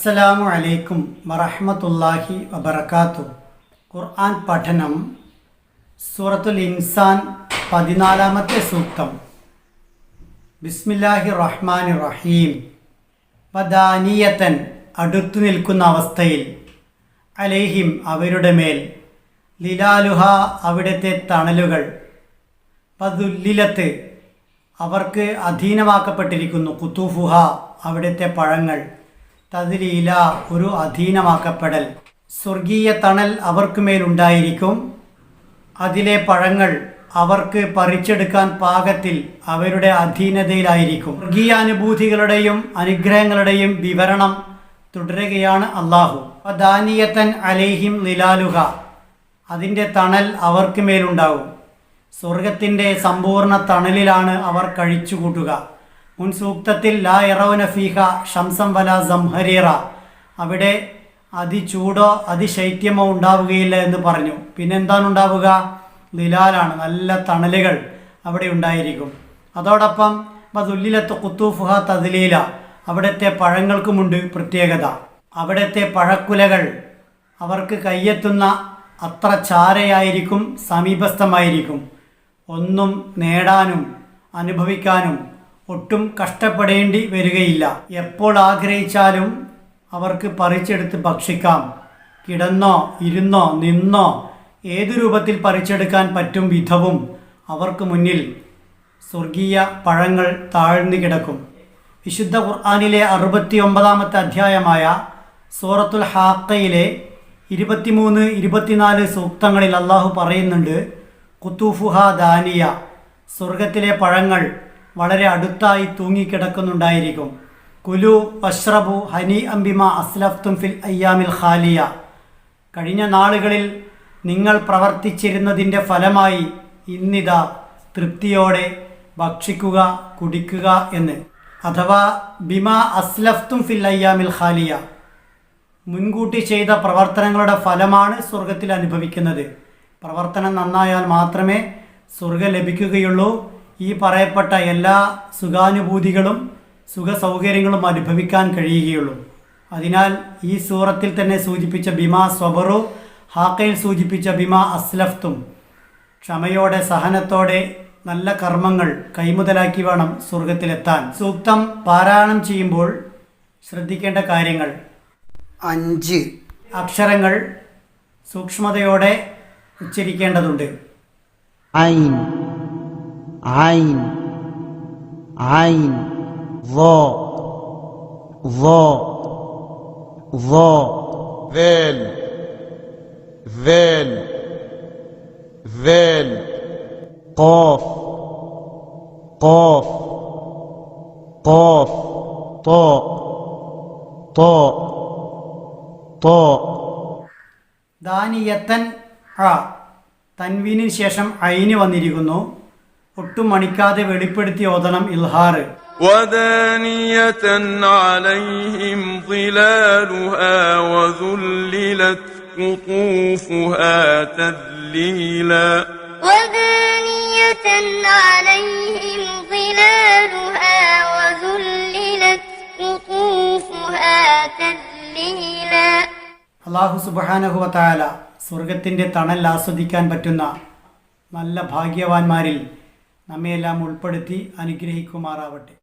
അസ്സലാമു അലൈക്കും വറഹമത്തല്ലാഹി വബർക്കാത്തു ഖുർആൻ പഠനം സൂറത്തുൽ ഇൻസാൻ പതിനാലാമത്തെ സൂക്തം. ബിസ്മില്ലാഹി റഹ്മാൻ റഹീം. വദാനീയത്തൻ അടുത്തു നിൽക്കുന്ന അവസ്ഥയിൽ അലേഹിം അവരുടെ മേൽ ലിലാലുഹ അവിടുത്തെ തണലുകൾ പതുല്ലിലത്ത് അവർക്ക് അധീനമാക്കപ്പെട്ടിരിക്കുന്നു. കുത്തൂഫുഹ അവിടുത്തെ പഴങ്ങൾ തതിലീല ഒരു അധീനമാക്കപ്പെടൽ. സ്വർഗീയ തണൽ അവർക്ക് മേലുണ്ടായിരിക്കും അതിലെ പഴങ്ങൾ അവർക്ക് പറിച്ചെടുക്കാൻ പാകത്തിൽ അവരുടെ അധീനതയിലായിരിക്കും. സ്വർഗീയാനുഭൂതികളുടെയും അനുഗ്രഹങ്ങളുടെയും വിവരണം തുടരുകയാണ് അള്ളാഹു ദാനിയത്തൻ അലേഹിം നിലാലുഹ അതിന്റെ തണൽ അവർക്ക് മേലുണ്ടാവും സ്വർഗത്തിന്റെ സമ്പൂർണ തണലിലാണ് അവർ കഴിച്ചുകൂട്ടുക. മുൻ സൂക്തത്തിൽ ലാ ഇറവന ഫീഹ ഷംസം വല സംഹരീറ. അവിടെ അതിചൂടോ അതിശൈത്യമോ ഉണ്ടാവുകയില്ല എന്ന് പറഞ്ഞു. പിന്നെന്താണ് ഉണ്ടാവുക? ലിലാലാണ് നല്ല തണലുകൾ അവിടെ ഉണ്ടായിരിക്കും. അതോടൊപ്പം ബദുല്ലിലത്ത് കുത്തൂഫുഹ തതിലീല അവിടുത്തെ പഴങ്ങൾക്കുമുണ്ട് പ്രത്യേകത. അവിടുത്തെ പഴക്കുലകൾ അവർക്ക് കയ്യെത്തുന്ന അത്ര ചാരയായിരിക്കും സമീപസ്ഥമായിരിക്കും. ഒന്നും നേടാനും അനുഭവിക്കാനും ഒട്ടും കഷ്ടപ്പെടേണ്ടി വരികയില്ല. എപ്പോൾ ആഗ്രഹിച്ചാലും അവർക്ക് പറിച്ചെടുത്ത് ഭക്ഷിക്കാം. കിടന്നോ ഇരുന്നോ നിന്നോ ഏതു രൂപത്തിൽ പറിച്ചെടുക്കാൻ പറ്റും വിധവും അവർക്ക് മുന്നിൽ സ്വർഗീയ പഴങ്ങൾ താഴ്ന്നു കിടക്കും. വിശുദ്ധ ഖുർആാനിലെ അറുപത്തി ഒമ്പതാമത്തെ അധ്യായമായ സൂറത്തുൽ ഹാക്കയിലെ ഇരുപത്തിമൂന്ന് ഇരുപത്തിനാല് സൂക്തങ്ങളിൽ അള്ളാഹു പറയുന്നുണ്ട് കുത്തൂഫുഹ ദാനിയ സ്വർഗത്തിലെ പഴങ്ങൾ വളരെ അടുത്തായി തൂങ്ങിക്കിടക്കുന്നുണ്ടായിരിക്കും. കുലു വഷ്റബു ഹനി അംബിമ അസ്ലഫ്തും ഫിൽ അയ്യാമിൽ ഖാലിയ. കഴിഞ്ഞ നാളുകളിൽ നിങ്ങൾ പ്രവർത്തിച്ചിരുന്നതിന്റെ ഫലമായി ഇന്നിതാ തൃപ്തിയോടെ ഭക്ഷിക്കുക കുടിക്കുക എന്ന്. അഥവാ ബിമ അസ്ലഫ്തും ഫിൽ അയ്യാമിൽ ഖാലിയ. മുൻകൂട്ടി ചെയ്ത പ്രവർത്തനങ്ങളുടെ ഫലമാണ് സ്വർഗത്തിൽ അനുഭവിക്കുന്നത്. പ്രവർത്തനം നന്നായാൽ മാത്രമേ സ്വർഗം ലഭിക്കുകയുള്ളൂ. ഈ പറയപ്പെട്ട എല്ലാ സുഖാനുഭൂതികളും സുഖ സൗകര്യങ്ങളും അനുഭവിക്കാൻ കഴിയുകയുള്ളൂ. അതിനാൽ ഈ സൂറത്തിൽ തന്നെ സൂചിപ്പിച്ച ബിമ സ്വബറു ഹാക്കയിൽ സൂചിപ്പിച്ച ബിമ അസ്ലഫ്തും ക്ഷമയോടെ സഹനത്തോടെ നല്ല കർമ്മങ്ങൾ കൈമുതലാക്കി വേണം സ്വർഗത്തിലെത്താൻ. സൂക്തം പാരായണം ചെയ്യുമ്പോൾ ശ്രദ്ധിക്കേണ്ട കാര്യങ്ങൾ. അഞ്ച്. അക്ഷരങ്ങൾ സൂക്ഷ്മതയോടെ ഉച്ചരിക്കേണ്ടതുണ്ട്. ഐൻ. عين عين ظا ظا ظا ذال ذال ذال قاف قاف قاف طاء طاء طاء ദാനിയത്തൻ അ തൻവീനിന് ശേഷം ഐന് വന്നിരിക്കുന്നു ഒട്ടും മണിക്കാതെ വെളിപ്പെടുത്തി ഓതണം ഇൽഹാറ് ودانية عليهم ظلالها وذللت قطوفها تذليلا ودانية عليهم ظلالها وذللت قطوفها تذليلا അള്ളാഹു സുബാനഹുവത്തായാല സ്വർഗത്തിൻ്റെ തണൽ ആസ്വദിക്കാൻ പറ്റുന്ന നല്ല ഭാഗ്യവാന്മാരിൽ നമ്മയെല്ലാം ഉൾപ്പെടുത്തി അനുഗ്രഹിക്കുമാറാവട്ടെ.